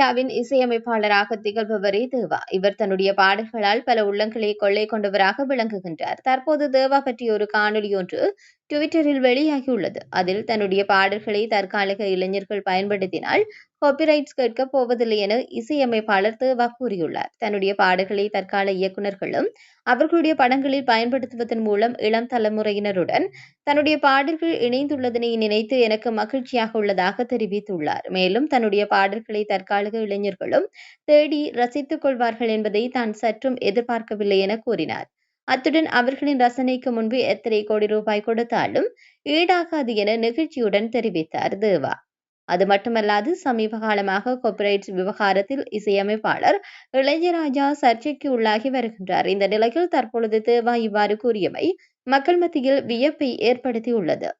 இந்தியாவின் இசையமைப்பாளராக திகழ்பவரே தேவா. இவர் தன்னுடைய பாடல்களால் பல உள்ளங்களை கொள்ளை கொண்டவராக விளங்குகின்றார். தற்போது தேவா பற்றிய ஒரு காணொலி ஒன்று ட்விட்டரில் வெளியாகியுள்ளது. அதில் தன்னுடைய பாடல்களை தற்காலிக இளைஞர்கள் பயன்படுத்தினால் காப்பிரைட்ஸ் கேட்கப் போவதில்லை என இசையமைப்பாளர் தேவா கூறியுள்ளார். தன்னுடைய பாடல்களை தற்கால இயக்குநர்களும் அவர்களுடைய படங்களில் பயன்படுத்துவதன் மூலம் இளம் தலைமுறையினருடன் தன்னுடைய பாடல்கள் இணைந்துள்ளதனை நினைத்து எனக்கு மகிழ்ச்சியாக உள்ளதாக தெரிவித்துள்ளார். மேலும் தன்னுடைய பாடல்களை தற்காலிக இளைஞர்களும் தேடி ரசித்துக் கொள்வார்கள் என்பதை தான் சற்றும் எதிர்பார்க்கவில்லை என கூறினார். அத்துடன் அவர்களின் ரசனைக்கு முன்பு எத்தனை கோடி ரூபாய் கொடுத்தாலும் ஈடாகாது என நெகிழ்ச்சியுடன் தெரிவித்தார் தேவா. அது மட்டுமல்லாது சமீப காலமாக காப்பிரைட்ஸ் விவகாரத்தில் இசையமைப்பாளர் இளையராஜா சர்ச்சைக்கு உள்ளாகி வருகின்றார். இந்த நிலையில் தற்பொழுது தேவா இவ்வாறு கூறியமை மக்கள் மத்தியில் வியப்பை ஏற்படுத்தியுள்ளது.